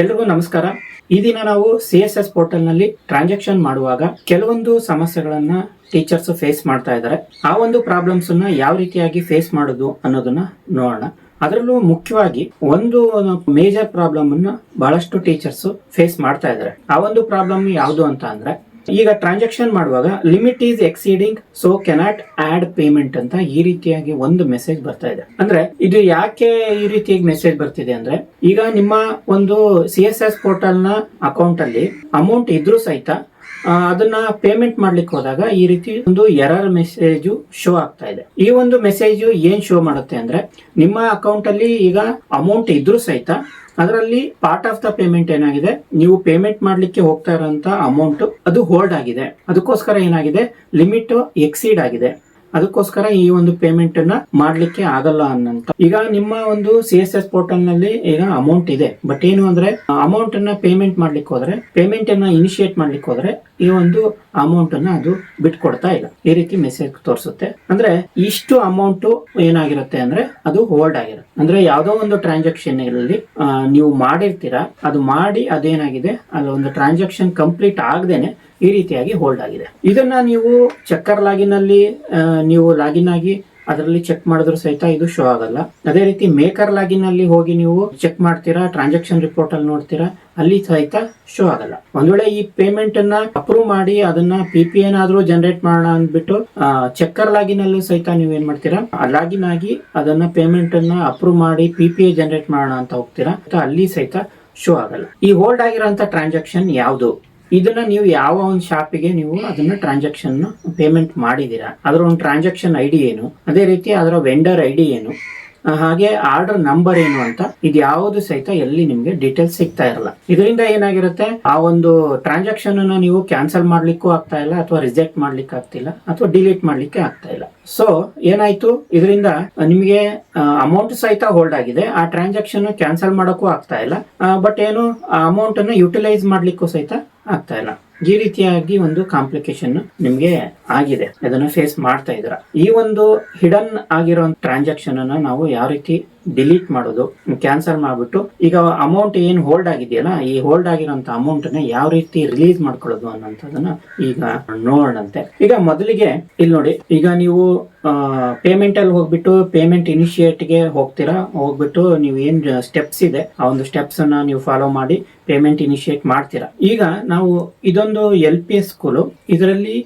ಎಲ್ರಿಗೂ ನಮಸ್ಕಾರ. ಈ ದಿನ ನಾವು ಸಿ ಎಸ್ ಎಸ್ ಪೋರ್ಟಲ್ನಲ್ಲಿ ಟ್ರಾನ್ಸಾಕ್ಷನ್ ಮಾಡುವಾಗ ಕೆಲವೊಂದು ಸಮಸ್ಯೆಗಳನ್ನ ಟೀಚರ್ಸ್ ಫೇಸ್ ಮಾಡ್ತಾ ಇದ್ದಾರೆ. ಆ ಒಂದು ಪ್ರಾಬ್ಲಮ್ಸ್ ಅನ್ನ ಯಾವ ರೀತಿಯಾಗಿ ಫೇಸ್ ಮಾಡೋದು ಅನ್ನೋದನ್ನ ನೋಡೋಣ. ಅದರಲ್ಲೂ ಮುಖ್ಯವಾಗಿ ಒಂದು ಮೇಜರ್ ಪ್ರಾಬ್ಲಮ್ ಅನ್ನ ಬಹಳಷ್ಟು ಟೀಚರ್ಸ್ ಫೇಸ್ ಮಾಡ್ತಾ ಇದ್ದಾರೆ. ಆ ಒಂದು ಪ್ರಾಬ್ಲಮ್ ಯಾವುದು ಅಂತ ಅಂದ್ರೆ ಈಗ ಟ್ರಾನ್ಸಾಕ್ಷನ್ ಮಾಡುವಾಗ limit is exceeding so cannot add payment ಅಂತ ಈ ರೀತಿಯಾಗಿ ಒಂದು ಮೆಸೇಜ್ ಬರ್ತಾ ಇದೆ. ಅಂದ್ರೆ ಇದು ಯಾಕೆ ಈ ರೀತಿಯಾಗಿ ಮೆಸೇಜ್ ಬರ್ತಿದೆ ಅಂದ್ರೆ, ಈಗ ನಿಮ್ಮ ಒಂದು ಸಿ ಎಸ್ ಎಸ್ ಪೋರ್ಟಲ್ನ ಅಕೌಂಟ್ ಅಲ್ಲಿ ಅಮೌಂಟ್ ಇದ್ರೂ ಸಹಿತ ಅದನ್ನ ಪೇಮೆಂಟ್ ಮಾಡ್ಲಿಕ್ಕೆ ಹೋದಾಗ ಈ ರೀತಿ ಒಂದು ಎರರ್ ಮೆಸೇಜ್ ಶೋ ಆಗ್ತಾ ಇದೆ. ಈ ಒಂದು ಮೆಸೇಜ್ ಏನ್ ಶೋ ಮಾಡುತ್ತೆ ಅಂದ್ರೆ, ನಿಮ್ಮ ಅಕೌಂಟ್ ಅಲ್ಲಿ ಈಗ ಅಮೌಂಟ್ ಇದ್ರೂ ಸಹಿತ ಅದರಲ್ಲಿ ಪಾರ್ಟ್ ಆಫ್ ದ ಪೇಮೆಂಟ್ ಏನಾಗಿದೆ? ನೀವು ಪೇಮೆಂಟ್ ಮಾಡ್ಲಿಕ್ಕೆ ಹೋಗ್ತಾ ಇರೋಂಥ ಅಮೌಂಟ್ ಅದು ಹೋಲ್ಡ್ ಆಗಿದೆ. ಅದಕ್ಕೋಸ್ಕರ ಏನಾಗಿದೆ? ಲಿಮಿಟ್ ಎಕ್ಸೀಡ್ ಆಗಿದೆ. ಅದಕ್ಕೋಸ್ಕರ ಈ ಒಂದು ಪೇಮೆಂಟ್ ಅನ್ನ ಮಾಡ್ಲಿಕ್ಕೆ ಆಗಲ್ಲ ಅನ್ನಂತ ಈಗ ನಿಮ್ಮ ಒಂದು ಸಿ ಎಸ್ ಎಸ್ ಪೋರ್ಟಲ್ನಲ್ಲಿ ಈಗ ಅಮೌಂಟ್ ಇದೆ. ಬಟ್ ಏನು ಅಂದ್ರೆ ಅಮೌಂಟ್ ಅನ್ನ ಪೇಮೆಂಟ್ ಮಾಡ್ಲಿಕ್ಕೆ ಹೋದ್ರೆ ಪೇಮೆಂಟ್ ಅನ್ನ ಇನಿಶಿಯೇಟ್ ಮಾಡ್ಲಿಕ್ಕೆ ಹೋದ್ರೆ ಈ ಒಂದು ಅಮೌಂಟ್ ಅನ್ನ ಅದು ಬಿಟ್ಕೊಡ್ತಾ ಇಲ್ಲ. ಈ ರೀತಿ ಮೆಸೇಜ್ ತೋರಿಸುತ್ತೆ. ಅಂದ್ರೆ ಇಷ್ಟು ಅಮೌಂಟ್ ಏನಾಗಿರುತ್ತೆ ಅಂದ್ರೆ ಅದು ಹೋಲ್ಡ್ ಆಗಿರುತ್ತೆ. ಅಂದ್ರೆ ಯಾವ್ದೋ ಒಂದು ಟ್ರಾನ್ಸಾಕ್ಷನ್ ಅಲ್ಲಿ ನೀವು ಮಾಡಿರ್ತೀರಾ, ಅದು ಮಾಡಿ ಅದೇನಾಗಿದೆ ಅಲ್ಲಿ ಒಂದು ಟ್ರಾನ್ಸಾಕ್ಷನ್ ಕಂಪ್ಲೀಟ್ ಆಗದೇನೆ ಈ ರೀತಿಯಾಗಿ ಹೋಲ್ಡ್ ಆಗಿದೆ. ಇದನ್ನ ನೀವು ಚಕ್ಕರ್ ಲಾಗಿನ್ ಅಲ್ಲಿ ನೀವು ಲಾಗಿನ್ ಆಗಿ ಅದರಲ್ಲಿ ಚೆಕ್ ಮಾಡಿದ್ರು ಸಹಿತ ಇದು ಶೋ ಆಗಲ್ಲ. ಅದೇ ರೀತಿ ಮೇಕರ್ ಲಾಗಿನ್ ಅಲ್ಲಿ ಹೋಗಿ ನೀವು ಚೆಕ್ ಮಾಡ್ತೀರಾ ಟ್ರಾನ್ಸಾಕ್ಷನ್ ರಿಪೋರ್ಟ್ ಅಲ್ಲಿ ನೋಡ್ತೀರಾ, ಅಲ್ಲಿ ಸಹಿತ ಶೋ ಆಗಲ್ಲ. ಒಂದ್ ವೇಳೆ ಈ ಪೇಮೆಂಟ್ ಅನ್ನ ಅಪ್ರೂವ್ ಮಾಡಿ ಅದನ್ನ ಪಿ ಪಿ ಏನಾದ್ರೂ ಜನರೇಟ್ ಮಾಡೋಣ ಅಂದ್ಬಿಟ್ಟು ಚೆಕ್ಕರ್ ಲಾಗಿನ್ ಅಲ್ಲೂ ಸಹಿತ ನೀವು ಏನ್ ಮಾಡ್ತೀರಾ ಲಾಗಿನ್ ಆಗಿ ಅದನ್ನ ಪೇಮೆಂಟ್ ಅನ್ನ ಅಪ್ರೂವ್ ಮಾಡಿ ಪಿ ಪಿ ಎ ಜನರೇಟ್ ಮಾಡೋಣ ಅಂತ ಹೋಗ್ತೀರಾ ಅಲ್ಲಿ ಸಹಿತ ಶೋ ಆಗಲ್ಲ. ಈ ಹೋಲ್ಡ್ ಆಗಿರೋ ಟ್ರಾನ್ಸಾಕ್ಷನ್ ಯಾವುದು? ಇದನ್ನ ನೀವು ಯಾವ ಒಂದು ಶಾಪಿಗೆ ನೀವು ಅದನ್ನ ಟ್ರಾನ್ಸಾಕ್ಷನ್ ಪೇಮೆಂಟ್ ಮಾಡಿದೀರಾ. ಅದರ ಒಂದು ಟ್ರಾನ್ಸಾಕ್ಷನ್ ಐ ಏನು, ಅದೇ ರೀತಿ ಅದರ ವೆಂಡರ್ ಐ ಏನು ಹಾಗೆ ಆರ್ಡರ್ ನಂಬರ್ ಏನು ಅಂತ ಇದು ಯಾವುದು ಸಹಿತ ಎಲ್ಲಿ ನಿಮ್ಗೆ ಡೀಟೇಲ್ಸ್ ಸಿಗ್ತಾ ಇರಲ್ಲ. ಇದರಿಂದ ಏನಾಗಿರುತ್ತೆ, ಆ ಒಂದು ಟ್ರಾನ್ಸಾಕ್ಷನ್ ಅನ್ನ ನೀವು ಕ್ಯಾನ್ಸಲ್ ಮಾಡ್ಲಿಕ್ಕೂ ಆಗ್ತಾ ಇಲ್ಲ, ಅಥವಾ ರಿಜೆಕ್ಟ್ ಮಾಡ್ಲಿಕ್ಕೆ ಆಗ್ತಿಲ್ಲ ಅಥವಾ ಡಿಲೀಟ್ ಮಾಡ್ಲಿಕ್ಕೆ ಆಗ್ತಾ ಇಲ್ಲ. ಸೊ ಏನಾಯ್ತು, ಇದರಿಂದ ನಿಮಗೆ ಅಮೌಂಟ್ ಸಹಿತ ಹೋಲ್ಡ್ ಆಗಿದೆ, ಆ ಟ್ರಾನ್ಸಾಕ್ಷನ್ ಕ್ಯಾನ್ಸಲ್ ಮಾಡೋಕ್ಕೂ ಆಗ್ತಾ ಇಲ್ಲ ಬಟ್ ಏನು ಅಮೌಂಟ್ ಅನ್ನು ಯುಟಿಲೈಸ್ ಮಾಡ್ಲಿಕ್ಕೂ ಸಹಿತ ಆಗ್ತಾ ಇಲ್ಲ. ಈ ರೀತಿಯಾಗಿ ಒಂದು ಕಾಂಪ್ಲಿಕೇಶನ್ ನಿಮ್ಗೆ ಆಗಿದೆ. ಅದನ್ನ ಫೇಸ್ ಮಾಡ್ತಾ ಇದ್ರ ಈ ಒಂದು ಹಿಡನ್ ಆಗಿರೋ ಟ್ರಾನ್ಸಾಕ್ಷನ್ ಅನ್ನ ನಾವು ಯಾವ ರೀತಿ ಡಿಲೀಟ್ ಮಾಡೋದು ಕ್ಯಾನ್ಸಲ್ ಮಾಡ್ಬಿಟ್ಟು, ಈಗ ಅಮೌಂಟ್ ಏನ್ ಹೋಲ್ಡ್ ಆಗಿದೆಯಲ್ಲ, ಈ ಹೋಲ್ಡ್ ಆಗಿರೋಂತ ಅಮೌಂಟ್ನ ಯಾವ ರೀತಿ ರಿಲೀಸ್ ಮಾಡ್ಕೊಳ್ಳೋದು ಅನ್ನೋಂಥದ್ದನ್ನ ಈಗ ನೋಡೋಣಂತೆ. ಈಗ ಮೊದಲಿಗೆ ಇಲ್ಲಿ ನೋಡಿ, ಈಗ ನೀವು ಪೇಮೆಂಟ್ ಅಲ್ಲಿ ಹೋಗ್ಬಿಟ್ಟು ಪೇಮೆಂಟ್ ಇನಿಷಿಯೇಟ್ಗೆ ಹೋಗ್ತೀರಾ, ಹೋಗ್ಬಿಟ್ಟು ನೀವು ಏನ್ ಸ್ಟೆಪ್ಸ್ ಇದೆ, ಆ ಒಂದು ಸ್ಟೆಪ್ಸ್ ಅನ್ನ ನೀವು ಫಾಲೋ ಮಾಡಿ ಪೇಮೆಂಟ್ ಇನಿಷಿಯೇಟ್ ಮಾಡ್ತೀರಾ. ಈಗ ನಾವು ಇದೊಂದು ಎಲ್ ಪಿ ಎಸ್ ಸ್ಕೂಲು ಇದರಲ್ಲಿ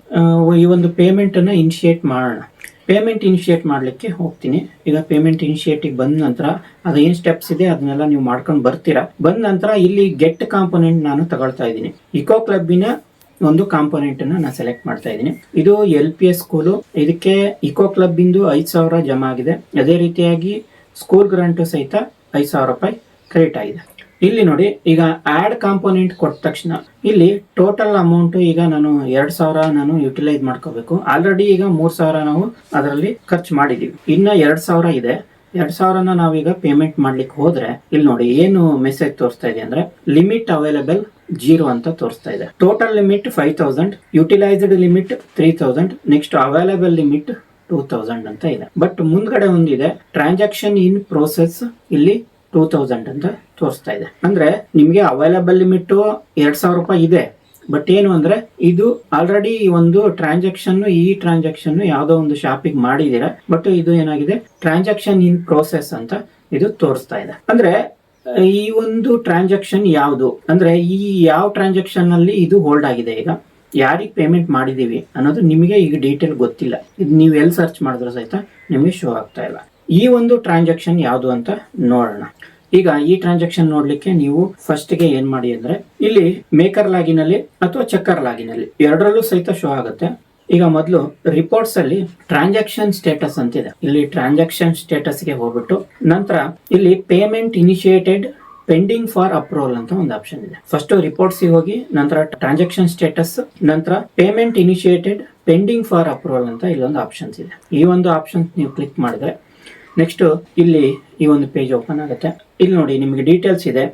ಒಂದು ಪೇಮೆಂಟ್ ಅನ್ನ ಇನಿಷಿಯೇಟ್ ಮಾಡೋಣ. ಪೇಮೆಂಟ್ ಇನಿಷಿಯೇಟ್ ಮಾಡಲಿಕ್ಕೆ ಹೋಗ್ತೀನಿ. ಈಗ ಪೇಮೆಂಟ್ ಇನಿಷಿಯೇಟಿಗೆ ಬಂದ ನಂತರ ಅದು ಏನ್ ಸ್ಟೆಪ್ಸ್ ಇದೆ ಅದನ್ನೆಲ್ಲ ನೀವು ಮಾಡ್ಕೊಂಡು ಬರ್ತೀರಾ? ಬಂದ ನಂತರ ಇಲ್ಲಿ ಗೆಟ್ ಕಾಂಪೊನೆಂಟ್ ನಾನು ತಗೊಳ್ತಾ ಇದ್ದೀನಿ. ಇಕೋ ಕ್ಲಬ್ಬಿನ ಒಂದು ಕಾಂಪೊನೆಂಟ್ ಅನ್ನ ನಾನು ಸೆಲೆಕ್ಟ್ ಮಾಡ್ತಾ ಇದ್ದೀನಿ. ಇದು ಎಲ್ ಪಿ ಎಸ್ ಸ್ಕೂಲು ಇದಕ್ಕೆ ಇಕೋ ಕ್ಲಬ್ ಇಂದು ಐದು ಸಾವಿರ ಜಮಾ ಆಗಿದೆ. ಅದೇ ರೀತಿಯಾಗಿ ಸ್ಕೂಲ್ ಗ್ರಾಂಟು ಸಹಿತ ಐದು ಸಾವಿರ ರೂಪಾಯಿ ಕ್ರೆಡಿಟ್ ಆಗಿದೆ. ಇಲ್ಲಿ ನೋಡಿ, ಈಗ ಆಡ್ ಕಾಂಪೋನೆಂಟ್ ಕೊಟ್ಟ ತಕ್ಷಣ, ಇಲ್ಲಿ ಟೋಟಲ್ ಅಮೌಂಟ್ ಈಗ ನಾನು ಎರಡ್ ಸಾವಿರ ನಾನು ಯುಟಿಲೈಸ್ ಮಾಡ್ಕೋಬೇಕು. ಆಲ್ರೆಡಿ ಈಗ ಮೂರ್ ಸಾವಿರ ನಾವು ಅದರಲ್ಲಿ ಖರ್ಚು ಮಾಡಿದೀವಿ. ಇನ್ನ ಎರಡ್ ಸಾವಿರ ಇದೆ. ಎರಡ್ ಸಾವಿರನ ನಾವೀಗ ಪೇಮೆಂಟ್ ಮಾಡ್ಲಿಕ್ಕೆ ಹೋದ್ರೆ, ಇಲ್ಲಿ ನೋಡಿ ಏನು ಮೆಸೇಜ್ ತೋರಿಸ್ತಾ ಇದೆ ಅಂದ್ರೆ ಲಿಮಿಟ್ ಅವೈಲೇಬಲ್ ಜೀರೋ ಅಂತ ತೋರಿಸ್ತಾ ಇದೆ. Total limit five thousand utilised limit three thousand next available limit two thousand ಅಂತ ಇದೆ. ಬಟ್ ಮುಂದ್ಗಡೆ ಒಂದಿದೆ ಟ್ರಾನ್ಸಾಕ್ಷನ್ ಇನ್ ಪ್ರೋಸೆಸ್ ಇಲ್ಲಿ ಟೂ ತೌಸಂಡ್ ಅಂತ ತೋರಿಸ್ತಾ ಇದೆ. ಅಂದ್ರೆ ನಿಮಗೆ ಅವೈಲಬಲ್ ಲಿಮಿಟ್ ಎರಡ್ ಸಾವಿರ ರೂಪಾಯಿ ಇದೆ. ಬಟ್ ಏನು ಅಂದ್ರೆ ಇದು ಆಲ್ರೆಡಿ ಒಂದು ಟ್ರಾನ್ಸಾಕ್ಷನ್ ಈ ಟ್ರಾನ್ಸಾಕ್ಷನ್ ಯಾವ್ದೋ ಒಂದು ಶಾಪಿಂಗ್ ಮಾಡಿದೀರಾ ಬಟ್ ಇದು ಏನಾಗಿದೆ? ಟ್ರಾನ್ಸಾಕ್ಷನ್ ಇನ್ ಪ್ರೋಸೆಸ್ ಅಂತ ಇದು ತೋರಿಸ್ತಾ ಇದೆ. ಅಂದ್ರೆ ಈ ಒಂದು ಟ್ರಾನ್ಸಾಕ್ಷನ್ ಯಾವುದು? ಅಂದ್ರೆ ಈ ಯಾವ ಟ್ರಾನ್ಸಾಕ್ಷನ್ ಅಲ್ಲಿ ಇದು ಹೋಲ್ಡ್ ಆಗಿದೆ ಈಗ? ಯಾರಿಗೆ ಪೇಮೆಂಟ್ ಮಾಡಿದೀವಿ ಅನ್ನೋದು ನಿಮಗೆ ಈಗ ಡೀಟೇಲ್ ಗೊತ್ತಿಲ್ಲ. ಇದು ನೀವು ಎಲ್ಲಿ ಸರ್ಚ್ ಮಾಡಿದ್ರು ಸಹಿತ ನಿಮಗೆ ಶೋ ಆಗ್ತಾ ಇಲ್ಲ. ಈ ಒಂದು ಟ್ರಾನ್ಸಾಕ್ಷನ್ ಯಾವುದು ಅಂತ ನೋಡೋಣ. ಈಗ ಈ ಟ್ರಾನ್ಸಾಕ್ಷನ್ ನೋಡ್ಲಿಕ್ಕೆ ನೀವು ಫಸ್ಟ್ಗೆ ಏನ್ ಮಾಡಿ ಅಂದ್ರೆ ಇಲ್ಲಿ ಮೇಕರ್ ಲಾಗಿನ್ ಅಲ್ಲಿ ಅಥವಾ ಚೆಕ್ಕರ್ ಲಾಗಿನ್ ಅಲ್ಲಿ ಎರಡರಲ್ಲೂ ಸಹಿತ ಶೋ ಆಗುತ್ತೆ. ಈಗ ಮೊದಲು ರಿಪೋರ್ಟ್ಸ್ ಅಲ್ಲಿ ಟ್ರಾನ್ಸಾಕ್ಷನ್ ಸ್ಟೇಟಸ್ ಅಂತ ಇದೆ ಇಲ್ಲಿ ಟ್ರಾನ್ಸಾಕ್ಷನ್ ಸ್ಟೇಟಸ್ಗೆ ಹೋಗ್ಬಿಟ್ಟು ನಂತರ ಇಲ್ಲಿ payment initiated pending for approval ಅಂತ ಒಂದು ಆಪ್ಷನ್ ಇದೆ. ಫಸ್ಟ್ ರಿಪೋರ್ಟ್ಸ್ ಹೋಗಿ ನಂತರ ಟ್ರಾನ್ಸಾಕ್ಷನ್ ಸ್ಟೇಟಸ್ ನಂತರ payment initiated pending for approval ಅಂತ ಇಲ್ಲೊಂದು ಆಪ್ಷನ್ಸ್ ಇದೆ. ಈ ಒಂದು ಆಪ್ಷನ್ಸ್ ನೀವು ಕ್ಲಿಕ್ ಮಾಡಿದ್ರೆ ನೆಕ್ಸ್ಟ್ ಇಲ್ಲಿ ಈ ಒಂದು ಪೇಜ್ ಓಪನ್ ಆಗುತ್ತೆ. ಇಲ್ಲಿ ನೋಡಿ ನಿಮಗೆ ಡೀಟೇಲ್ಸ್ ಇದೆ.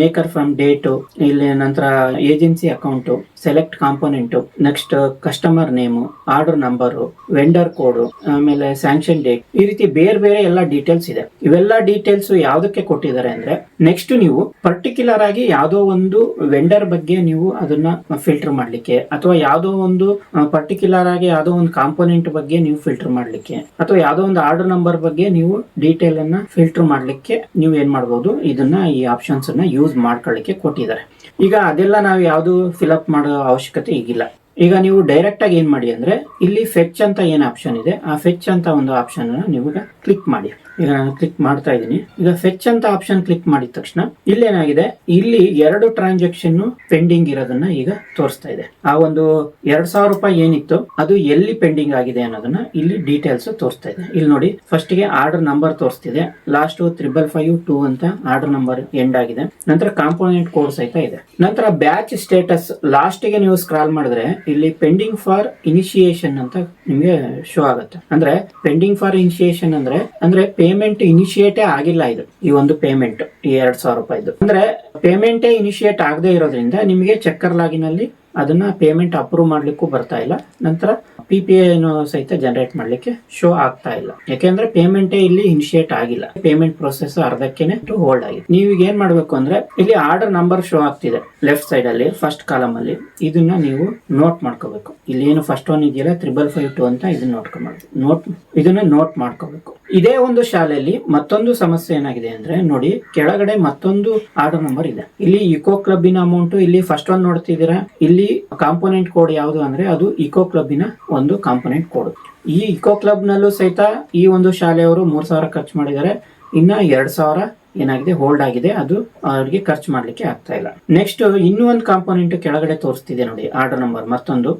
ಮೇಕರ್ ಫ್ರಮ್ ಡೇಟು ಇಲ್ಲಿ ನಂತರ agency account select component next customer name order number vendor code ಆಮೇಲೆ ಸ್ಯಾಂಕ್ಷನ್ ಡೇಟ್ ಈ ರೀತಿ ಬೇರೆ ಬೇರೆ ಎಲ್ಲ ಡೀಟೇಲ್ಸ್ ಇದೆ. ಇವೆಲ್ಲ ಡೀಟೇಲ್ಸ್ ಯಾವುದಕ್ಕೆ ಕೊಟ್ಟಿದ್ದಾರೆ ಅಂದ್ರೆ ನೆಕ್ಸ್ಟ್ ನೀವು ಪರ್ಟಿಕ್ಯುಲರ್ ಆಗಿ ಯಾವುದೋ ಒಂದು ವೆಂಡರ್ ಬಗ್ಗೆ ನೀವು ಅದನ್ನ ಫಿಲ್ಟರ್ ಮಾಡ್ಲಿಕ್ಕೆ, ಅಥವಾ ಯಾವುದೋ ಒಂದು ಪರ್ಟಿಕ್ಯುಲರ್ ಆಗಿ ಯಾವುದೋ ಒಂದು ಕಾಂಪೋನೆಂಟ್ ಬಗ್ಗೆ ನೀವು ಫಿಲ್ಟರ್ ಮಾಡ್ಲಿಕ್ಕೆ, ಅಥವಾ ಯಾವುದೋ ಒಂದು ಆರ್ಡರ್ ನಂಬರ್ ಬಗ್ಗೆ ನೀವು ಡೀಟೇಲ್ ಅನ್ನ ಫಿಲ್ಟರ್ ಮಾಡ್ಲಿಕ್ಕೆ ನೀವು ಏನ್ ಮಾಡಬಹುದು ಇದನ್ನ ಈ ಆಪ್ಷನ್ಸ್ ಅನ್ನ ಯೂಸ್ ಮಾಡ್ಕೊಳ್ಳಿಕ್ಕೆ ಕೊಟ್ಟಿದ್ದಾರೆ. ಈಗ ಅದೆಲ್ಲ ನಾವು ಯಾವುದು ಅಪ್ ಮಾಡೋ ಅವಶ್ಯಕತೆ ಈಗಿಲ್ಲ. ಈಗ ನೀವು ಡೈರೆಕ್ಟ್ ಆಗಿ ಏನ್ ಮಾಡಿ ಅಂದ್ರೆ ಇಲ್ಲಿ ಫೆಚ್ ಅಂತ ಏನ್ ಆಪ್ಷನ್ ಇದೆ, ಆ ಫೆಚ್ ಅಂತ ಒಂದು ಆಪ್ಷನ್ ನೀವು ಕ್ಲಿಕ್ ಮಾಡಿ. ಈಗ ನಾನು ಕ್ಲಿಕ್ ಮಾಡ್ತಾ ಇದ್ದೀನಿ. ಈಗ ಫೆಚ್ ಅಂತ ಆಪ್ಷನ್ ಕ್ಲಿಕ್ ಮಾಡಿದ ತಕ್ಷಣ ಇಲ್ಲೇನಾಗಿದೆ, ಇಲ್ಲಿ ಎರಡು ಟ್ರಾನ್ಸಾಕ್ಷನ್ ಪೆಂಡಿಂಗ್ ಇರೋದನ್ನ ಈಗ ತೋರಿಸ್ತಾ ಇದೆ. ಆ ಒಂದು ಎರಡ್ ಸಾವಿರ ರೂಪಾಯಿ ಏನಿತ್ತು ಅದು ಎಲ್ಲಿ ಪೆಂಡಿಂಗ್ ಆಗಿದೆ ಅನ್ನೋದನ್ನ ಇಲ್ಲಿ ಡೀಟೇಲ್ಸ್ ತೋರಿಸ್ತಾ ಇದೆ. ಇಲ್ಲಿ ನೋಡಿ ಫಸ್ಟ್ಗೆ ಆರ್ಡರ್ ನಂಬರ್ ತೋರಿಸ್ತಿದೆ ಲಾಸ್ಟ್ ತ್ರಿಬಲ್ ಫೈವ್ ಟೂ ಅಂತ ಆರ್ಡರ್ ನಂಬರ್ ಎಂಡ್ ಆಗಿದೆ. ನಂತರ ಕಾಂಪೋನೆಂಟ್ ಕೋಡ್ ಸಹಿತ ಇದೆ. ನಂತರ ಬ್ಯಾಚ್ ಸ್ಟೇಟಸ್ ಲಾಸ್ಟ್ಗೆ ನೀವು ಸ್ಕ್ರಾಲ್ ಮಾಡಿದ್ರೆ ಇಲ್ಲಿ ಪೆಂಡಿಂಗ್ ಫಾರ್ ಇನಿಶಿಯೇಷನ್ ಅಂತ ನಿಮಗೆ ಶೋ ಆಗುತ್ತೆ. ಅಂದ್ರೆ ಪೆಂಡಿಂಗ್ ಫಾರ್ ಇನಿಶಿಯೇಷನ್ ಅಂದ್ರೆ ಅಂದ್ರೆ ಪೇಮೆಂಟ್ ಇನಿಶಿಯೇಟೇ ಆಗಿಲ್ಲ ಇದು, ಈ ಒಂದು ಪೇಮೆಂಟ್ ಈ ಎರಡ್ ಸಾವಿರ ರೂಪಾಯಿದು. ಅಂದ್ರೆ ಪೇಮೆಂಟೇ ಇನಿಶಿಯೇಟ್ ಆಗದೆ ಇರೋದ್ರಿಂದ ನಿಮಗೆ ಚಕ್ಕರ್ ಲಾಗಿನ್ ಅಲ್ಲಿ ಅದನ್ನ ಪೇಮೆಂಟ್ ಅಪ್ರೂವ್ ಮಾಡ್ಲಿಕ್ಕೂ ಬರ್ತಾ ಇಲ್ಲ. ನಂತರ ಪಿ ಪಿ ಸಹಿತ ಜನರೇಟ್ ಮಾಡ್ಲಿಕ್ಕೆ ಶೋ ಆಗ್ತಾ ಇಲ್ಲ. ಯಾಕೆಂದ್ರೆ ಪೇಮೆಂಟೇ ಇಲ್ಲಿ ಇನಿಷಿಯೇಟ್ ಆಗಿಲ್ಲ. ಪೇಮೆಂಟ್ ಪ್ರೊಸೆಸ್ ಅರ್ಧಕ್ಕೆನೆ ಹೋಲ್ಡ್ ಆಗಿದೆ. ನೀವು ಈಗ ಏನ್ ಮಾಡಬೇಕು ಅಂದ್ರೆ, ಇಲ್ಲಿ ಆರ್ಡರ್ ನಂಬರ್ ಶೋ ಆಗ್ತಿದೆ. ಲೆಫ್ಟ್ ಸೈಡ್ ಅಲ್ಲಿ ಫಸ್ಟ್ ಕಾಲಮ್ ಅಲ್ಲಿ. ಇದನ್ನ ನೀವು ನೋಟ್ ಮಾಡ್ಕೋಬೇಕು. ಇಲ್ಲಿ ಏನು ಫಸ್ಟ್ ಒನ್ ಇದೆಯಲ್ಲ ತ್ರಿಬಲ್ ಫೈವ್ ಟು ಅಂತ ಇದನ್ನ ನೋಟ್ಕೊಂಡ್ಬೇಕು ನೋಟ್ ಇದನ್ನ ನೋಟ್ ಮಾಡ್ಕೋಬೇಕು. ಇದೇ ಒಂದು ಶಾಲೆಯಲ್ಲಿ ಮತ್ತೊಂದು ಸಮಸ್ಯೆ ಏನಾಗಿದೆ ಅಂದ್ರೆ ನೋಡಿ, ಕೆಳಗಡೆ ಮತ್ತೊಂದು ಆರ್ಡರ್ ನಂಬರ್ ಇದೆ. ಇಲ್ಲಿ ಇಕೋ ಕ್ಲಬ್ಬಿನ ಅಮೌಂಟ್ ಇಲ್ಲಿ ಫಸ್ಟ್ ಒನ್ ನೋಡ್ತಿದ್ದೀರಾ? ಇಲ್ಲಿ ಕಾಂಪೋನೆಂಟ್ ಕೋಡ್ ಯಾವುದು ಅಂದ್ರೆ ಅದು ಇಕೋ ಕ್ಲಬ್ಬಿನ ಒಂದು ಕಾಂಪೋನೆಂಟ್ ಕೋಡ್ ಈ ಇಕೋ ಕ್ಲಬ್ ನಲ್ಲೂ ಸಹಿತ ಈ ಒಂದು ಶಾಲೆಯವರು ಮೂರ್ ಸಾವಿರ ಖರ್ಚು ಮಾಡಿದ್ದಾರೆ. ಇನ್ನ ಎರಡ್ ಸಾವಿರ ಏನಾಗಿದೆ ಹೋಲ್ಡ್ ಆಗಿದೆ. ಅದು ಅವ್ರಿಗೆ ಖರ್ಚು ಮಾಡ್ಲಿಕ್ಕೆ ಆಗ್ತಾ ಇಲ್ಲ. ನೆಕ್ಸ್ಟ್ ಇನ್ನೂ ಒಂದು ಕಾಂಪೋನೆಂಟ್ ಕೆಳಗಡೆ ತೋರಿಸ್ತಿದೆ ನೋಡಿ ಆರ್ಡರ್ ನಂಬರ್ ಮತ್ತೊಂದು.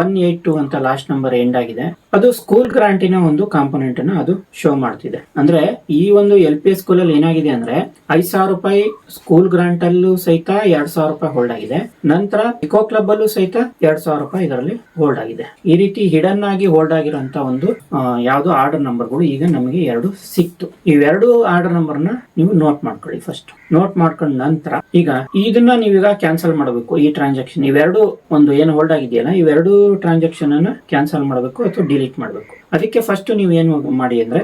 ಒನ್ ಏಟ್ ಟು ಅಂತ ಲಾಸ್ಟ್ ನಂಬರ್ ಎಂಡ್ ಆಗಿದೆ. ಅದು ಸ್ಕೂಲ್ ಗ್ರಾಂಟಿನ ಒಂದು ಕಾಂಪೊನೆಂಟ್ ಅನ್ನು ಅದು ಶೋ ಮಾಡ್ತಿದೆ. ಅಂದ್ರೆ ಈ ಒಂದು ಎಲ್ ಪಿ ಸ್ಕೂಲ್ ಅಲ್ಲಿ ಏನಾಗಿದೆ ಅಂದ್ರೆ ಐದ್ ಸಾವಿರ ರೂಪಾಯಿ ಸ್ಕೂಲ್ ಗ್ರಾಂಟ್ ಅಲ್ಲೂ ಸಹಿತ ಎರಡ್ ಸಾವಿರ ರೂಪಾಯಿ ಹೋಲ್ಡ್ ಆಗಿದೆ. ನಂತರ ಇಕೋ ಕ್ಲಬ್ ಅಲ್ಲೂ ಸಹಿತ ಎರಡ್ ಸಾವಿರ ರೂಪಾಯಿ ಇದರಲ್ಲಿ ಹೋಲ್ಡ್ ಆಗಿದೆ. ಈ ರೀತಿ ಹಿಡನ್ ಆಗಿ ಹೋಲ್ಡ್ ಆಗಿರುವಂತ ಒಂದು ಯಾವ್ದು ಆರ್ಡರ್ ಆರ್ಡರ್ ನಂಬರ್ಗಳು ಈಗ ನಮಗೆ ಎರಡು ಸಿಕ್ತು. ಇವೆರಡು ಆರ್ಡರ್ ನಂಬರ್ನ ನೀವು ನೋಟ್ ಮಾಡ್ಕೊಳ್ಳಿ ಫಸ್ಟ್ ನೋಟ್ ಮಾಡ್ಕೊಂಡ ನಂತರ ಈಗ ಇದನ್ನ ನೀವೀಗ ಕ್ಯಾನ್ಸಲ್ ಮಾಡಬೇಕು ಈ ಟ್ರಾನ್ಸಾಕ್ಷನ್ ಇವೆರಡು ಒಂದು ಏನು ಹೋಲ್ಡ್ ಆಗಿದೆಯಲ್ಲ, ಇವೆರಡು ಟ್ರಾನ್ಸಾಕ್ಷನ್ ಅನ್ನ ಕ್ಯಾನ್ಸಲ್ ಮಾಡಬೇಕು ಅಥವಾ ಡಿಲೀಟ್ ಮಾಡಬೇಕು. ಅದಕ್ಕೆ ಫಸ್ಟ್ ನೀವು ಏನು ಮಾಡಿ ಅಂದ್ರೆ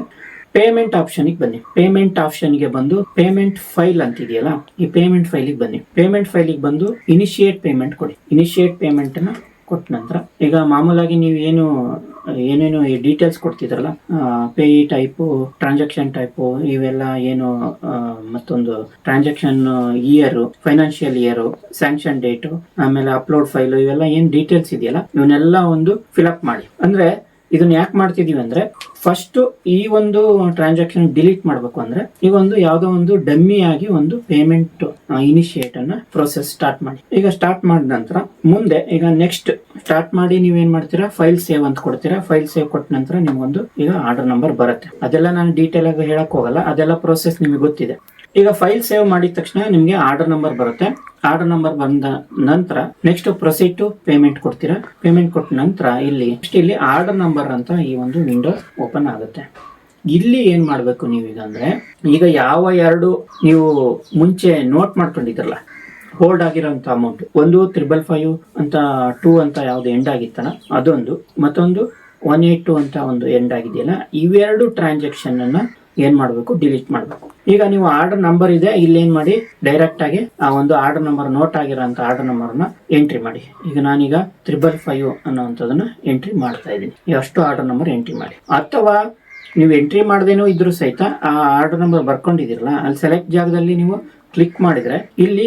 ಪೇಮೆಂಟ್ ಆಪ್ಷನ್ಗೆ ಬನ್ನಿ. ಪೇಮೆಂಟ್ ಆಪ್ಷನ್ಗೆ ಬಂದು ಪೇಮೆಂಟ್ ಫೈಲ್ ಅಂತಿದೆಯಲ್ಲ, ಈ ಪೇಮೆಂಟ್ ಫೈಲಿಗೆ ಬನ್ನಿ. ಪೇಮೆಂಟ್ ಫೈಲಿಗೆ ಬಂದು ಇನಿಷಿಯೇಟ್ ಪೇಮೆಂಟ್ ಕೊಡಿ. ಇನಿಷಿಯೇಟ್ ಪೇಮೆಂಟ್ನ ಕೊಟ್ಟ ನಂತರ, ಈಗ ಮಾಮೂಲಾಗಿ ನೀವು ಏನು, ಏನೇನು ಈ ಡೀಟೇಲ್ಸ್ ಕೊಡ್ತಿದ್ರಲ್ಲ ಪೇ ಟೈಪು ಟ್ರಾನ್ಸಾಕ್ಷನ್ ಟೈಪು ಇವೆಲ್ಲ ಏನು ಮತ್ತೊಂದು transaction year financial year sanction date ಆಮೇಲೆ ಅಪ್ಲೋಡ್ ಫೈಲು ಇವೆಲ್ಲ ಏನ್ ಡೀಟೇಲ್ಸ್ ಇದೆಯಲ್ಲ, ಇವನ್ನೆಲ್ಲ ಒಂದು ಫಿಲ್ ಅಪ್ ಮಾಡಿ. ಅಂದ್ರೆ ಇದನ್ನ ಯಾಕೆ ಮಾಡ್ತಿದೀವಿ ಅಂದ್ರೆ ಫಸ್ಟ್ ಈ ಒಂದು ಟ್ರಾನ್ಸಾಕ್ಷನ್ ಡಿಲೀಟ್ ಮಾಡಬೇಕು ಅಂದ್ರೆ, ಈಗ ಒಂದು ಯಾವ್ದೋ ಒಂದು ಡಮ್ಮಿ ಆಗಿ ಒಂದು ಪೇಮೆಂಟ್ ಇನಿಷಿಯೇಟ್ ಅನ್ನ ಪ್ರೊಸೆಸ್ ಸ್ಟಾರ್ಟ್ ಮಾಡಿ. ಈಗ ಸ್ಟಾರ್ಟ್ ಮಾಡಿದ ನಂತರ, ಮುಂದೆ ಈಗ ನೆಕ್ಸ್ಟ್ ಸ್ಟಾರ್ಟ್ ಮಾಡಿ ನೀವೇನ್ ಮಾಡ್ತೀರಾ? ಫೈಲ್ ಸೇವ್ ಅಂತ ಕೊಡ್ತೀರಾ? ಫೈಲ್ ಸೇವ್ ಕೊಟ್ಟ ನಂತರ ನಿಮ್ಗೊಂದು ಈಗ ಆರ್ಡರ್ ನಂಬರ್ ಬರುತ್ತೆ. ಅದೆಲ್ಲ ನಾನು ಡೀಟೇಲ್ ಆಗಿ ಹೇಳಕ್ ಹೋಗಲ್ಲ. ಅದೆಲ್ಲ ಪ್ರೊಸೆಸ್ ನಿಮಗೆ ಗೊತ್ತಿದೆ. ಈಗ ಫೈಲ್ ಸೇವ್ ಮಾಡಿದ ತಕ್ಷಣ ನಿಮಗೆ ಆರ್ಡರ್ ನಂಬರ್ ಬರುತ್ತೆ. ಆರ್ಡರ್ ನಂಬರ್ ಬಂದ ನಂತರ ನೆಕ್ಸ್ಟ್ ಪ್ರೊಸೀಡ್ ಟು ಪೇಮೆಂಟ್ ಕೊಡ್ತೀರಾ? ಪೇಮೆಂಟ್ ಕೊಟ್ಟ ನಂತರ ಇಲ್ಲಿ ನೆಕ್ಸ್ಟ್ ಇಲ್ಲಿ ಆರ್ಡರ್ ನಂಬರ್ ಅಂತ ಈ ಒಂದು ವಿಂಡೋ ಓಪನ್ ಆಗುತ್ತೆ. ಇಲ್ಲಿ ಏನ್ ಮಾಡಬೇಕು ನೀವೀಗ ಅಂದ್ರೆ, ಈಗ ಯಾವ ಎರಡು ನೀವು ಮುಂಚೆ ನೋಟ್ ಮಾಡ್ಕೊಂಡಿದ್ರಲ್ಲ ಹೋಲ್ಡ್ ಆಗಿರೋಂಥ ಅಮೌಂಟ್ ಒಂದು ತ್ರಿಬಲ್ ಫೈವ್ ಅಂತ ಟೂ ಅಂತ ಯಾವ್ದು ಎಂಡ್ ಆಗಿತ್ತಲ್ಲ, ಅದೊಂದು, ಮತ್ತೊಂದು ಒನ್ ಏಟ್ ಟು ಅಂತ ಒಂದು ಎಂಡ್ ಆಗಿದೆಯಲ್ಲ, ಇವೆರಡು ಟ್ರಾನ್ಸಾಕ್ಷನ್ ಅನ್ನ ಏನ್ ಮಾಡಬೇಕು? ಡಿಲೀಟ್ ಮಾಡಬೇಕು. ಈಗ ನೀವು ಆರ್ಡರ್ ನಂಬರ್ ಇದೆ, ಇಲ್ಲಿ ಏನ್ ಮಾಡಿ? ಡೈರೆಕ್ಟ್ ಆಗಿ ಆ ಒಂದು ಆರ್ಡರ್ ನಂಬರ್ ನೋಟ್ ಆಗಿರೋಂಥ ಆರ್ಡರ್ ನಂಬರ್ನ ಎಂಟ್ರಿ ಮಾಡಿ. ಈಗ ನಾನೀಗ ತ್ರಿಬಲ್ ಫೈವ್ ಅನ್ನೋವಂಥದನ್ನ ಎಂಟ್ರಿ ಮಾಡ್ತಾ ಇದ್ದೀನಿ. ಅಷ್ಟು ಆರ್ಡರ್ ನಂಬರ್ ಎಂಟ್ರಿ ಮಾಡಿ. ಅಥವಾ ನೀವು ಎಂಟ್ರಿ ಮಾಡ್ದೇನೋ ಇದ್ರು ಸಹಿತ ಆ ಆರ್ಡರ್ ನಂಬರ್ ಬರ್ಕೊಂಡಿದಿರಲ್ಲ ಅಲ್ಲಿ ಸೆಲೆಕ್ಟ್ ಜಾಗದಲ್ಲಿ ನೀವು ಕ್ಲಿಕ್ ಮಾಡಿದ್ರೆ, ಇಲ್ಲಿ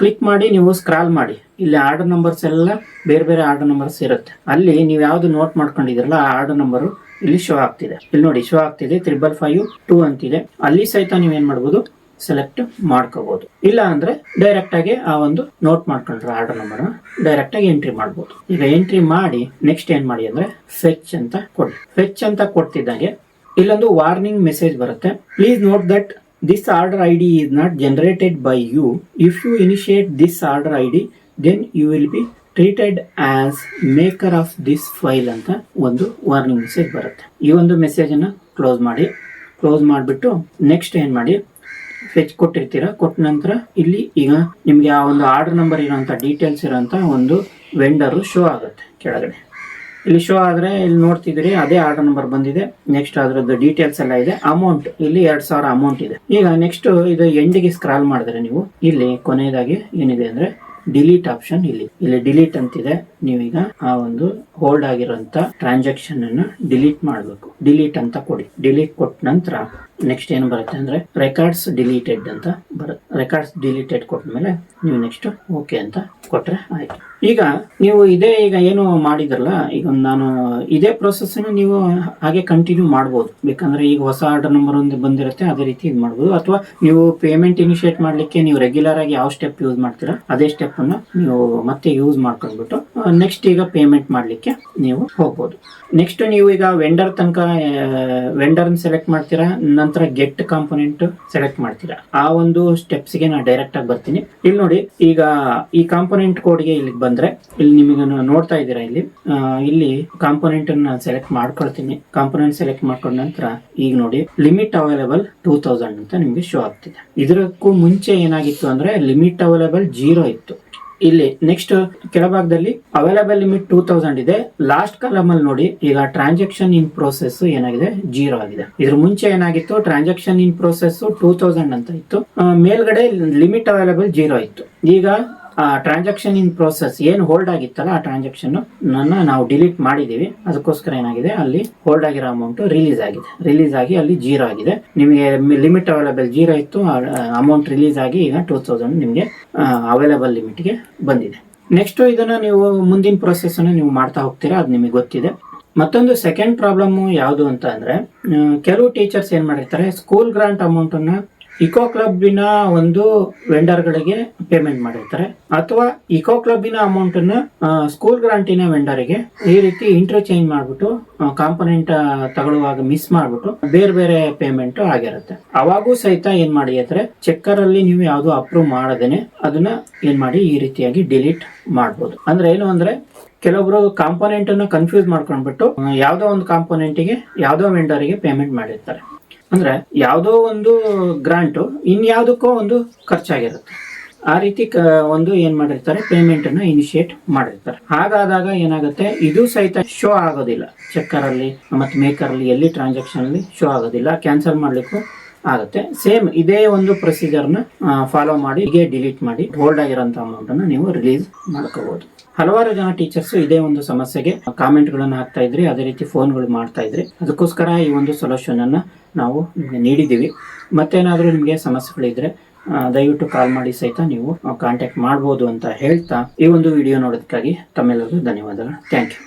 ಕ್ಲಿಕ್ ಮಾಡಿ ನೀವು ಸ್ಕ್ರಾಲ್ ಮಾಡಿ. ಇಲ್ಲಿ ಆರ್ಡರ್ ನಂಬರ್ಸ್ ಎಲ್ಲ ಬೇರೆ ಬೇರೆ ಆರ್ಡರ್ ನಂಬರ್ಸ್ ಇರುತ್ತೆ. ಅಲ್ಲಿ ನೀವು ಯಾವ್ದು ನೋಟ್ ಮಾಡ್ಕೊಂಡಿದಿರಲ್ಲ ಆ ಆರ್ಡರ್ ನಂಬರ್ ಇಲ್ಲಿ ಶೋ ಆಗ್ತಿದೆ. ಇಲ್ಲಿ ನೋಡಿ ಶೋ ಆಗ್ತಿದೆ. ತ್ರಿಬಲ್ ಫೈವ್ ಟೂ ಅಂತಿದೆ. ಅಲ್ಲಿ ಸಹಿತ ನೀವೇನ್ ಮಾಡ್ಬೋದು? ಸೆಲೆಕ್ಟ್ ಮಾಡ್ಕೋಬಹುದು ಇಲ್ಲ ಅಂದ್ರೆ ಡೈರೆಕ್ಟ್ ಆಗಿ ಆ ಒಂದು ನೋಟ್ ಮಾಡ್ಕೊಂಡ್ರೆ ಆರ್ಡರ್ ನಂಬರ್ ಡೈರೆಕ್ಟ್ ಆಗಿ ಎಂಟ್ರಿ ಮಾಡ್ಬೋದು. ಈಗ ಎಂಟ್ರಿ ಮಾಡಿ ನೆಕ್ಸ್ಟ್ ಏನ್ ಮಾಡಿ ಅಂದ್ರೆ ಫೆಚ್ ಅಂತ ಕೊಡಿ. ಫೆಚ್ ಅಂತ ಕೊಡ್ತಿದ್ದಂಗೆ ಇಲ್ಲೊಂದು ವಾರ್ನಿಂಗ್ ಮೆಸೇಜ್ ಬರುತ್ತೆ. Please note that this order I D is not generated by you if you initiate this order I D then you will be treated as maker of this file ಅಂತ ಒಂದು warning message ಬರುತ್ತೆ. ಈ ಒಂದು message ಅನ್ನ close ಮಾಡಿ close ಮಾಡಿಬಿಟ್ಟು next ಏನ್ ಮಾಡಿ ಫೆಚ್ ಕೊಟ್ಟಿರ್ತೀರಾ? ಕೊಟ್ಟ ನಂತರ ಇಲ್ಲಿ ಈಗ ನಿಮ್ಗೆ ಆ ಒಂದು ಆರ್ಡರ್ ನಂಬರ್ ಇರುವಂತ ಡೀಟೇಲ್ಸ್ ಇರುವಂತ ಒಂದು ವೆಂಡರು ಶೋ ಆಗುತ್ತೆ ಕೆಳಗಡೆ. ಇಲ್ಲಿ ಶೋ ಆದ್ರೆ ಇಲ್ಲಿ ನೋಡ್ತಿದ್ರಿ ಅದೇ ಆರ್ಡರ್ ನಂಬರ್ ಬಂದಿದೆ. ನೆಕ್ಸ್ಟ್ ಅದರದ್ದು ಡೀಟೇಲ್ಸ್ ಎಲ್ಲ ಇದೆ. ಅಮೌಂಟ್ ಇಲ್ಲಿ ಎರಡ್ ಸಾವಿರ ಅಮೌಂಟ್ ಇದೆ. ಈಗ ನೆಕ್ಸ್ಟ್ ಇದು ಎಂಡಿಗೆ ಸ್ಕ್ರಾಲ್ ಮಾಡಿದ್ರೆ ನೀವು, ಇಲ್ಲಿ ಕೊನೆಯದಾಗಿ ಏನಿದೆ ಅಂದ್ರೆ ಡಿಲೀಟ್ ಆಪ್ಷನ್ ಇಲ್ಲಿ. ಇಲ್ಲಿ ಡಿಲೀಟ್ ಅಂತಿದೆ. ನೀವೀಗ ಆ ಒಂದು ಹೋಲ್ಡ್ ಆಗಿರುವಂತ ಟ್ರಾನ್ಸಾಕ್ಷನ್ ಅನ್ನು ಡಿಲೀಟ್ ಮಾಡಬೇಕು. ಡಿಲೀಟ್ ಅಂತ ಕೊಡಿ. ಡಿಲೀಟ್ ಕೊಟ್ಟ ನಂತರ ನೆಕ್ಸ್ಟ್ ಏನು ಬರುತ್ತೆ ಅಂದ್ರೆ ರೆಕಾರ್ಡ್ಸ್ ಡಿಲೀಟೆಡ್ ಅಂತ ಬರುತ್ತೆ. ರೆಕಾರ್ಡ್ಸ್ ಡಿಲೀಟೆಡ್ ಕೊಟ್ಮೇಲೆ ನೀವು ನೆಕ್ಸ್ಟ್ ಓಕೆ ಅಂತ ಕೊಟ್ರೆ ಆಯ್ತು. ಈಗ ನೀವು ಇದೇ ಈಗ ಏನು ಮಾಡಿದ್ರಲ್ಲ, ಈಗ ನಾನು ಇದೇ ಪ್ರೊಸೆಸ್ ನೀವು ಹಾಗೆ ಕಂಟಿನ್ಯೂ ಮಾಡ್ಬೋದು. ಬೇಕಂದ್ರೆ ಈಗ ಹೊಸ ಆರ್ಡರ್ ನಂಬರ್ ಒಂದು ಬಂದಿರುತ್ತೆ, ಅದೇ ರೀತಿ ಇದು ಮಾಡ್ಬೋದು. ಅಥವಾ ನೀವು ಪೇಮೆಂಟ್ ಇನಿಷಿಯೇಟ್ ಮಾಡ್ಲಿಕ್ಕೆ ನೀವು ರೆಗ್ಯುಲರ್ ಆಗಿ ಯಾವ ಸ್ಟೆಪ್ ಯೂಸ್ ಮಾಡ್ತೀರಾ, ಅದೇ ಸ್ಟೆಪ್ ಅನ್ನು ನೀವು ಮತ್ತೆ ಯೂಸ್ ಮಾಡ್ಕೊಂಡ್ಬಿಟ್ಟು ನೆಕ್ಸ್ಟ್ ಈಗ ಪೇಮೆಂಟ್ ಮಾಡಲಿಕ್ಕೆ ನೀವು ಹೋಗ್ಬೋದು. ನೆಕ್ಸ್ಟ್ ನೀವು ಈಗ ವೆಂಡರ್ ತನಕ ವೆಂಡರ್ ಸೆಲೆಕ್ಟ್ ಮಾಡ್ತೀರಾ, ನಂತರ ಗೆಟ್ ಕಾಂಪೊನೆಂಟ್ ಸೆಲೆಕ್ಟ್ ಮಾಡ್ತೀರಾ? ಆ ಒಂದು ಸ್ಟೆಪ್ಸ್ಗೆ ನಾನು ಡೈರೆಕ್ಟ್ ಆಗಿ ಬರ್ತೀನಿ. ಇಲ್ಲಿ ನೋಡಿ, ಈಗ ಈ ಕಾಂಪೊನೆಂಟ್ ಕೋಡ್ಗೆ ಇಲ್ಲಿಗೆ ಬಂದ್ರೆ, ಇಲ್ಲಿ ನಿಮಗೆ ನೋಡ್ತಾ ಇದ್ದೀರಾ ಇಲ್ಲಿ? ಇಲ್ಲಿ ಕಾಂಪೊನೆಂಟ್ ನಾನು ಸೆಲೆಕ್ಟ್ ಮಾಡ್ಕೊಳ್ತೀನಿ. ಕಾಂಪೊನೆಂಟ್ ಸೆಲೆಕ್ಟ್ ಮಾಡ್ಕೊಂಡ ನಂತರ ಈಗ ನೋಡಿ ಲಿಮಿಟ್ ಅವೈಲೇಬಲ್ ಟೂ ತೌಸಂಡ್ ಅಂತ ನಿಮಗೆ ಶೋ ಆಗ್ತಿದೆ. ಇದಕ್ಕೂ ಮುಂಚೆ ಏನಾಗಿತ್ತು ಅಂದ್ರೆ ಲಿಮಿಟ್ ಅವೈಲೇಬಲ್ ಜೀರೋ ಇತ್ತು. ಇಲ್ಲಿ ನೆಕ್ಸ್ಟ್ ಕೆಳಭಾಗದಲ್ಲಿ ಅವೈಲೇಬಲ್ ಲಿಮಿಟ್ ಟೂ ತೌಸಂಡ್ ಇದೆ. ಲಾಸ್ಟ್ ಕಾಲಮ್ ಅಲ್ಲಿ ನೋಡಿ, ಈಗ ಟ್ರಾನ್ಸಾಕ್ಷನ್ ಇನ್ ಪ್ರೋಸೆಸ್ ಏನಾಗಿದೆ? ಜೀರೋ ಆಗಿದೆ. ಇದ್ರ ಮುಂಚೆ ಏನಾಗಿತ್ತು? Transaction in process two thousand ಅಂತ ಇತ್ತು. ಮೇಲ್ಗಡೆ ಲಿಮಿಟ್ ಅವೈಲೇಬಲ್ ಜೀರೋ ಇತ್ತು. ಈಗ ಟ್ರಾನ್ಸಾಕ್ಷನ್ ಇನ್ ಪ್ರೋಸೆಸ್ ಏನು ಹೋಲ್ಡ್ ಆಗಿತ್ತಲ್ಲ ಆ ಟ್ರಾನ್ಸಾಕ್ಷನ್ ನಾವು ಡಿಲೀಟ್ ಮಾಡಿದೀವಿ ಅದಕ್ಕೋಸ್ಕರ ಏನಾಗಿದೆ? ಅಲ್ಲಿ ಹೋಲ್ಡ್ ಆಗಿರೋ ಅಮೌಂಟ್ ರಿಲೀಸ್ ಆಗಿದೆ. ರಿಲೀಸ್ ಆಗಿ ಅಲ್ಲಿ ಜೀರೋ ಆಗಿದೆ. ನಿಮಗೆ ಲಿಮಿಟ್ ಅವೈಲೇಬಲ್ ಜೀರೋ ಇತ್ತು. ಅಮೌಂಟ್ ರಿಲೀಸ್ ಆಗಿ ಈಗ ಟೂ ತೌಸಂಡ್ ನಿಮಗೆ ಅವೈಲೇಬಲ್ ಲಿಮಿಟ್ಗೆ ಬಂದಿದೆ. ನೆಕ್ಸ್ಟ್ ಇದನ್ನ ನೀವು ಮುಂದಿನ ಪ್ರೊಸೆಸ್ ನೀವು ಮಾಡ್ತಾ ಹೋಗ್ತೀರಾ? ಅದು ನಿಮಗೆ ಗೊತ್ತಿದೆ. ಮತ್ತೊಂದು ಸೆಕೆಂಡ್ ಪ್ರಾಬ್ಲಮ್ ಯಾವುದು ಅಂತ ಅಂದ್ರೆ ಕೆಲವು ಟೀಚರ್ಸ್ ಏನ್ ಮಾಡಿರ್ತಾರೆ ಸ್ಕೂಲ್ ಗ್ರಾಂಟ್ ಅಮೌಂಟ್ ಅನ್ನ ಇಕೋ ಕ್ಲಬ್ಬಿನ ಒಂದು ವೆಂಡರ್ಗಳಿಗೆ ಪೇಮೆಂಟ್ ಮಾಡಿರ್ತಾರೆ. ಅಥವಾ ಇಕೋ ಕ್ಲಬ್ಬಿನ ಅಮೌಂಟ್ ಅನ್ನ ಸ್ಕೂಲ್ ಗ್ರಾಂಟಿನ ವೆಂಡರ್ಗೆ ಈ ರೀತಿ ಇಂಟರ್ಚೇಂಜ್ ಮಾಡ್ಬಿಟ್ಟು ಕಾಂಪೊನೆಂಟ್ ತಗೊಳ್ಳುವಾಗ ಮಿಸ್ ಮಾಡ್ಬಿಟ್ಟು ಬೇರೆ ಬೇರೆ ಪೇಮೆಂಟ್ ಆಗಿರುತ್ತೆ. ಅವಾಗೂ ಸಹಿತ ಏನ್ ಮಾಡಿ ಅಂದ್ರೆ ಚೆಕ್ಕರ್ ಅಲ್ಲಿ ನೀವು ಯಾವುದು ಅಪ್ರೂವ್ ಮಾಡದೇನೆ ಅದನ್ನ ಏನ್ ಮಾಡಿ ಈ ರೀತಿಯಾಗಿ ಡಿಲೀಟ್ ಮಾಡ್ಬೋದು. ಅಂದ್ರೆ ಏನು ಅಂದ್ರೆ ಕೆಲವೊಬ್ರು ಕಾಂಪೊನೆಂಟ್ ಅನ್ನು ಕನ್ಫ್ಯೂಸ್ ಮಾಡ್ಕೊಂಡ್ಬಿಟ್ಟು ಯಾವ್ದೋ ಒಂದು ಕಾಂಪೊನೆಂಟಿಗೆ ಯಾವ್ದೋ ವೆಂಡರ್ಗೆ ಪೇಮೆಂಟ್ ಮಾಡಿರ್ತಾರೆ. ಅಂದ್ರೆ ಯಾವುದೋ ಒಂದು ಗ್ರಾಂಟು ಇನ್ಯಾವುದಕ್ಕೋ ಒಂದು ಖರ್ಚಾಗಿರುತ್ತೆ. ಆ ರೀತಿ ಒಂದು ಏನ್ ಮಾಡಿರ್ತಾರೆ ಪೇಮೆಂಟ್ ಅನ್ನ ಇನಿಷಿಯೇಟ್ ಮಾಡಿರ್ತಾರೆ. ಹಾಗಾದಾಗ ಏನಾಗುತ್ತೆ, ಇದು ಸಹಿತ ಶೋ ಆಗೋದಿಲ್ಲ. ಚೆಕ್ಕರ್ ಅಲ್ಲಿ ಮತ್ತೆ ಮೇಕರ್ ಅಲ್ಲಿ ಎಲ್ಲಿ ಟ್ರಾನ್ಸಾಕ್ಷನ್ ಅಲ್ಲಿ ಶೋ ಆಗೋದಿಲ್ಲ ಕ್ಯಾನ್ಸಲ್ ಮಾಡ್ಲಿಕ್ಕೂ ಆಗುತ್ತೆ. ಸೇಮ್ ಇದೇ ಒಂದು ಪ್ರೊಸೀಜರ್ನ ಫಾಲೋ ಮಾಡಿ, ಹೀಗೆ ಡಿಲೀಟ್ ಮಾಡಿ ಹೋಲ್ಡ್ ಆಗಿರೋಂಥ ಅಮೌಂಟ್ ಅನ್ನ ನೀವು ರಿಲೀಸ್ ಮಾಡ್ಕೋಬಹುದು ಹಲವಾರು ಜನ ಟೀಚರ್ಸ್ ಇದೇ ಒಂದು ಸಮಸ್ಯೆಗೆ ಕಾಮೆಂಟ್ ಗಳನ್ನ ಹಾಕ್ತಾ ಇದ್ರಿ, ಅದೇ ರೀತಿ ಫೋನ್ಗಳು ಮಾಡ್ತಾ ಇದ್ರಿ. ಅದಕ್ಕೋಸ್ಕರ ಈ ಒಂದು ಸೊಲ್ಯೂಷನ್ ಅನ್ನ ನಾವು ನೀಡಿದ್ದೀವಿ. ಮತ್ತೇನಾದರೂ ನಿಮಗೆ ಸಮಸ್ಯೆಗಳಿದ್ರೆ ದಯವಿಟ್ಟು ಕಾಲ್ ಮಾಡಿ ಸಹಿತ ನೀವು ಕಾಂಟ್ಯಾಕ್ಟ್ ಮಾಡ್ಬೋದು ಅಂತ ಹೇಳ್ತಾ ಈ ಒಂದು ವಿಡಿಯೋ ನೋಡೋದಕ್ಕಾಗಿ ತಮ್ಮೆಲ್ಲರಿಗೂ ಧನ್ಯವಾದಗಳು. Thank you